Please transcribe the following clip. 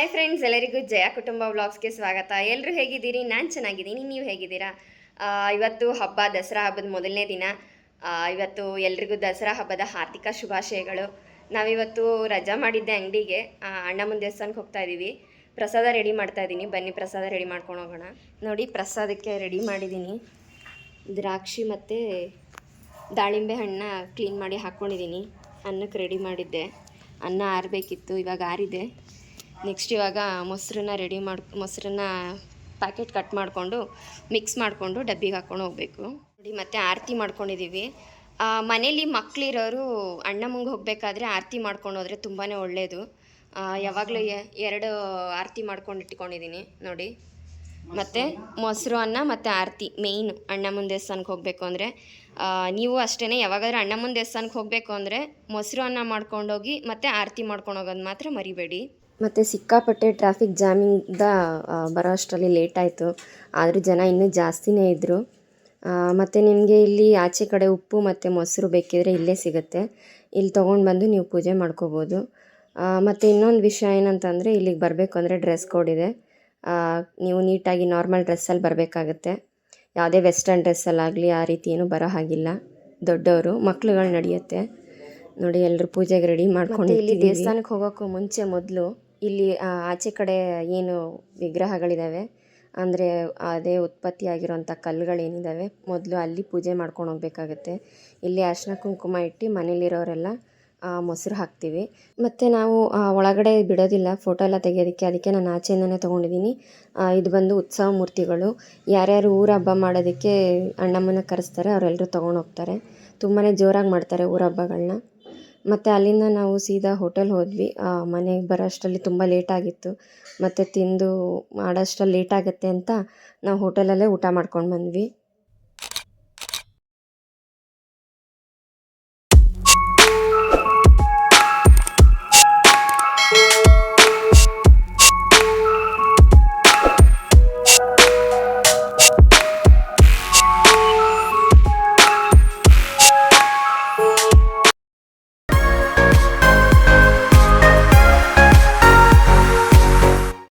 Hi friends ಎಲ್ಲರಿಗೂ ಜಯ ಕುಟುಂಬ ವ್ಲಾಗ್ಸ್ಗೆ ಸ್ವಾಗತ. ಎಲ್ಲರೂ ಹೇಗಿದ್ದೀರಿ? ನಾನು ಚೆನ್ನಾಗಿದ್ದೀನಿ. ನೀವು ಹೇಗಿದ್ದೀರಾ? ಇವತ್ತು ಹಬ್ಬ ದಸರಾ ಹಬ್ಬದ ಮೊದಲನೇ ದಿನ. ಇವತ್ತು ಎಲ್ರಿಗೂ ದಸರಾ ಹಬ್ಬದ ಹಾರ್ದಿಕ ಶುಭಾಶಯಗಳು. ನಾವಿವತ್ತು ರಜಾ ಮಾಡಿದ್ದೆ ಅಂಗಡಿಗೆ. ಅಣ್ಣಮ್ಮನ ದೇವಸ್ಥಾನಕ್ಕೆ ಹೋಗ್ತಾ ಇದ್ದೀವಿ ಪ್ರಸಾದ ರೆಡಿ ಮಾಡ್ತಾ ಇದ್ದೀನಿ ಬನ್ನಿ, ಪ್ರಸಾದ ರೆಡಿ ಮಾಡ್ಕೊಂಡು ಹೋಗೋಣ. ನೋಡಿ, ಪ್ರಸಾದಕ್ಕೆ ರೆಡಿ ಮಾಡಿದ್ದೀನಿ ದ್ರಾಕ್ಷಿ ಮತ್ತು ದಾಳಿಂಬೆ ಹಣ್ಣನ್ನ ಕ್ಲೀನ್ ಮಾಡಿ ಹಾಕ್ಕೊಂಡಿದ್ದೀನಿ ಅನ್ನಕ್ಕೆ ರೆಡಿ ಮಾಡಿದ್ದೆ. ಅನ್ನ ಆರಬೇಕಿತ್ತು. ಇವಾಗ ಆರಿದೆ. ನೆಕ್ಸ್ಟ್ ಇವಾಗ ಮೊಸರನ್ನ ರೆಡಿ ಮಾಡಿ, ಮೊಸರನ್ನ ಪ್ಯಾಕೆಟ್ ಕಟ್ ಮಾಡಿಕೊಂಡು ಮಿಕ್ಸ್ ಮಾಡಿಕೊಂಡು ಡಬ್ಬಿಗೆ ಹಾಕ್ಕೊಂಡು ಹೋಗಬೇಕು. ನೋಡಿ, ಮತ್ತು ಆರತಿ ಮಾಡ್ಕೊಂಡಿದ್ದೀವಿ ಮನೇಲಿ ಮಕ್ಕಳಿರೋರು ಅಣ್ಣ ಮುಂಗೆ ಹೋಗಬೇಕಾದ್ರೆ ಆರತಿ ಮಾಡ್ಕೊಂಡು ಹೋದರೆ ತುಂಬಾ ಒಳ್ಳೆಯದು ಯಾವಾಗಲೂ ಎರಡು ಆರತಿ ಮಾಡ್ಕೊಂಡು ಇಟ್ಕೊಂಡಿದ್ದೀನಿ ನೋಡಿ. ಮತ್ತು ಮೊಸರು ಅನ್ನ ಮತ್ತು ಆರತಿ ಮೇಯ್ನು ಅಣ್ಣಮ್ಮನ ದೇವಸ್ಥಾನಕ್ಕೆ ಹೋಗಬೇಕು ಅಂದರೆ. ನೀವು ಅಷ್ಟೇ ಯಾವಾಗಾದ್ರೂ ಅಣ್ಣಮ್ಮನ ದೇವಸ್ಥಾನಕ್ಕೆ ಹೋಗಬೇಕು ಅಂದರೆ ಮೊಸರು ಅನ್ನ ಮಾಡ್ಕೊಂಡೋಗಿ ಮತ್ತು ಆರತಿ ಮಾಡ್ಕೊಂಡು ಹೋಗೋದು ಮಾತ್ರ ಮರಿಬೇಡಿ. ಮತ್ತು ಸಿಕ್ಕಾಪಟ್ಟೆ ಟ್ರಾಫಿಕ್ ಜಾಮಿಂದ ಬರೋ ಅಷ್ಟರಲ್ಲಿ ಲೇಟ್ ಆಯಿತು. ಆದರೂ ಜನ ಇನ್ನೂ ಜಾಸ್ತಿನೇ ಇದ್ದರು ಮತ್ತು ನಿಮಗೆ ಇಲ್ಲಿ ಆಚೆ ಕಡೆ ಉಪ್ಪು ಮತ್ತು ಮೊಸರು ಬೇಕಿದ್ರೆ ಇಲ್ಲೇ ಸಿಗುತ್ತೆ. ಇಲ್ಲಿ ತೊಗೊಂಡು ಬಂದು ನೀವು ಪೂಜೆ ಮಾಡ್ಕೋಬೋದು. ಮತ್ತು ಇನ್ನೊಂದು ವಿಷಯ ಏನಂತಂದರೆ ಇಲ್ಲಿಗೆ ಬರಬೇಕು ಅಂದರೆ ಡ್ರೆಸ್ ಕೋಡ್ ಇದೆ. ನೀವು ನೀಟಾಗಿ ನಾರ್ಮಲ್ ಡ್ರೆಸ್ಸಲ್ಲಿ ಬರಬೇಕಾಗತ್ತೆ. ಯಾವುದೇ ವೆಸ್ಟರ್ನ್ ಡ್ರೆಸ್ಸಲ್ಲಾಗಲಿ ಆ ರೀತಿ ಏನೂ ಬರೋ ಹಾಗಿಲ್ಲ. ದೊಡ್ಡವರು ಮಕ್ಳುಗಳು ನಡೆಯುತ್ತೆ. ನೋಡಿ ಎಲ್ಲರೂ ಪೂಜೆಗೆ ರೆಡಿ ಮಾಡ್ಕೊಂಡು ಇಲ್ಲಿ ದೇವಸ್ಥಾನಕ್ಕೆ ಹೋಗೋಕ್ಕೂ ಮುಂಚೆ ಮೊದಲು ಇಲ್ಲಿ ಆಚೆ ಕಡೆ ಏನು ವಿಗ್ರಹಗಳಿದ್ದಾವೆ ಅಂದರೆ ಅದೇ ಉತ್ಪತ್ತಿ ಕಲ್ಲುಗಳು ಕಲ್ಲುಗಳೇನಿದ್ದಾವೆ ಮೊದಲು ಅಲ್ಲಿ ಪೂಜೆ ಮಾಡ್ಕೊಂಡು ಹೋಗ್ಬೇಕಾಗತ್ತೆ. ಇಲ್ಲಿ ಅರ್ಶಿನ ಕುಂಕುಮ ಇಟ್ಟು ಮನೇಲಿರೋರೆಲ್ಲ ಮೊಸರು ಹಾಕ್ತೀವಿ. ಮತ್ತು ನಾವು ಒಳಗಡೆ ಬಿಡೋದಿಲ್ಲ. ಫೋಟೋ ಎಲ್ಲ ತೆಗೆಯೋದಕ್ಕೆ ಅದಕ್ಕೆ ನಾನು ಆಚೆಯಿಂದನೇ ತೊಗೊಂಡಿದ್ದೀನಿ. ಇದು ಬಂದು ಉತ್ಸವ ಮೂರ್ತಿಗಳು. ಯಾರ್ಯಾರು ಊರ ಹಬ್ಬ ಮಾಡೋದಕ್ಕೆ ಅಣ್ಣಮ್ಮನ ಕರೆಸ್ತಾರೆ ಅವರೆಲ್ಲರೂ ತೊಗೊಂಡು ಹೋಗ್ತಾರೆ. ತುಂಬಾ ಜೋರಾಗಿ ಮಾಡ್ತಾರೆ ಊರ ಹಬ್ಬಗಳನ್ನ ಮತ್ತು ಅಲ್ಲಿಂದ ನಾವು ಸೀದಾ ಹೋಟೆಲ್ ಹೋದ್ವಿ. ಮನೆಗೆ ಬರೋ ಅಷ್ಟರಲ್ಲಿ ತುಂಬ ಲೇಟ್ ಆಗಿತ್ತು. ಮತ್ತು ತಿಂದು ಮಾಡೋಷ್ಟರಲ್ಲಿ ಲೇಟ್ ಆಗುತ್ತೆ ಅಂತ ನಾವು ಹೋಟೆಲಲ್ಲೇ ಊಟ ಮಾಡ್ಕೊಂಡು ಬಂದ್ವಿ.